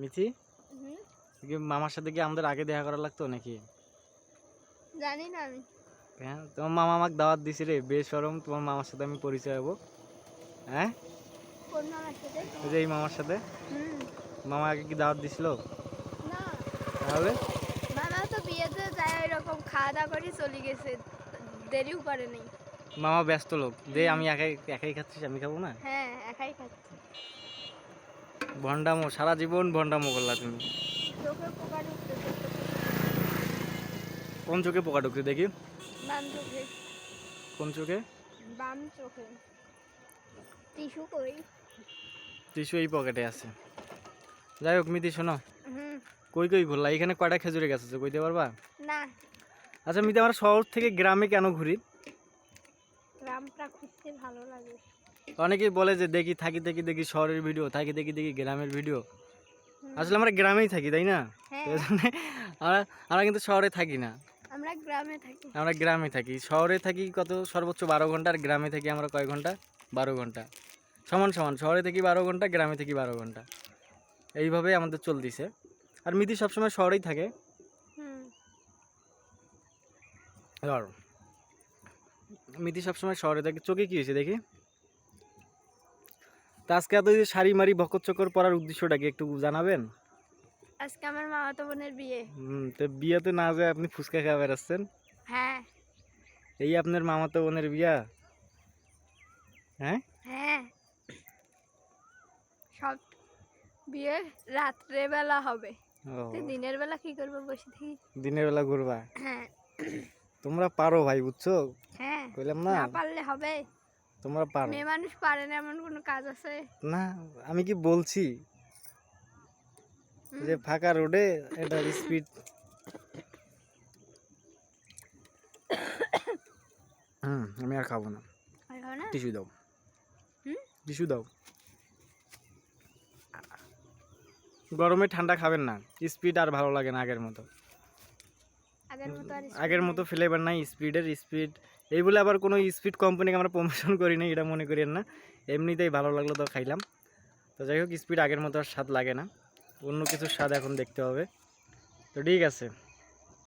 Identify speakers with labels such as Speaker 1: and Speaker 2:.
Speaker 1: মিথি? মামার সাথে কি আমাদের আগে দেখা করা লাগতো নাকি?
Speaker 2: জানি না আমি।
Speaker 1: হ্যাঁ তোমার মামা আমাকে দাওয়াত দিছে রে বেসরম তোমার মামার সাথে আমি পরিচয় হব। হ্যাঁ?
Speaker 2: কোন মামার সাথে?
Speaker 1: যে এই মামার সাথে।
Speaker 2: হুম।
Speaker 1: মামা আগে কি দাওয়াত দিছিল?
Speaker 2: না।
Speaker 1: তাহলে?
Speaker 2: মামা তো বিয়েতে যায় এরকম খাওয়া দাওয়া করে চলে গেছে দেরিও করে নেই।
Speaker 1: মামা ব্যস্ত লোক যে আমি একাই একাই খাচ্ছি আমি খাব না?
Speaker 2: হ্যাঁ একাই খাচ্ছে।
Speaker 1: ভন্ডামো সারা জীবন ভন্ডামো করলা তুমি। কোন চোখে পোকা ঢুকছে দেখি?
Speaker 2: বাম চোখে।
Speaker 1: কোন চোখে?
Speaker 2: বাম চোখে। টিস্যু কই
Speaker 1: টিস্যু এই পকেটে আছে। যাই হোক মিতি শোনো। কই কই ঘুরলা? এখানে কয়টা খেজুরে গাছ আছে কইতে পারবা?
Speaker 2: না।
Speaker 1: আচ্ছা মিতি আমরা শহর থেকে গ্রামে কেন ঘুরি?
Speaker 2: গ্রামটা ভালো লাগে।
Speaker 1: অনেকেই বলে যে দেখি থাকি দেখি দেখি শহরের ভিডিও থাকি দেখি দেখি গ্রামের ভিডিও। আসলে আমরা গ্রামেই থাকি তাই না?
Speaker 2: হ্যাঁ।
Speaker 1: আমরা আমরা কিন্তু শহরে থাকি না।
Speaker 2: আমরা গ্রামে থাকি।
Speaker 1: আমরা গ্রামে থাকি। শহরে থাকি কত? সর্বোচ্চ বারো ঘণ্টা আর গ্রামে থাকি আমরা কয় ঘণ্টা? বারো ঘণ্টা। সমান সমান। শহরে থাকি বারো ঘণ্টা গ্রামে থাকি বারো ঘণ্টা। এইভাবে আমাদের চলতিছে। আর মিতি সবসময় শহরেই থাকে। মিতি সবসময় শহরে থাকে। চোখে কি হয়েছে দেখি? তা আজকে এত যে শাড়ি মারি ভকত চকর পরার উদ্দেশ্যটা কি একটু জানাবেন?
Speaker 2: আজকে আমার মামাতো বোনের বিয়ে।
Speaker 1: হুম তো বিয়েতে না যায় আপনি ফুচকা খাওয়া বেড়াচ্ছেন?
Speaker 2: হ্যাঁ।
Speaker 1: এই আপনার মামাতো বোনের বিয়া? হ্যাঁ?
Speaker 2: হ্যাঁ। সব বিয়ে রাত্রে বেলা হবে। তো দিনের বেলা কি করব বসে থাকি?
Speaker 1: দিনের বেলা ঘুরবা?
Speaker 2: হ্যাঁ।
Speaker 1: তোমরা পারো ভাই বুঝছ?
Speaker 2: হ্যাঁ।
Speaker 1: কইলাম না?
Speaker 2: না পারলে হবে।
Speaker 1: তোমরা পারো।
Speaker 2: মেয়ে মানুষ পারে না এমন কোনো কাজ আছে?
Speaker 1: না আমি কি বলছি? যে ফাঁকা রোডে এটা স্পিড হুম আমি আর খাব না। টিস্যু দাও? টিস্যু দাও। গরমে ঠান্ডা খাবেন না। স্পিড আর ভালো লাগে না আগের মতো। আগের মতো ফ্লেভার নাই। স্পিডের স্পিড এই বলে আবার কোনো স্পিড কোম্পানিকে আমরা প্রমোশন করি না এটা মনে করেন না। এমনিতেই ভালো লাগল তো খাইলাম। তো যাই হোক স্পিড আগের মতো আর স্বাদ লাগে না। অন্য কিছুর স্বাদ এখন দেখতে হবে। তো ঠিক আছে।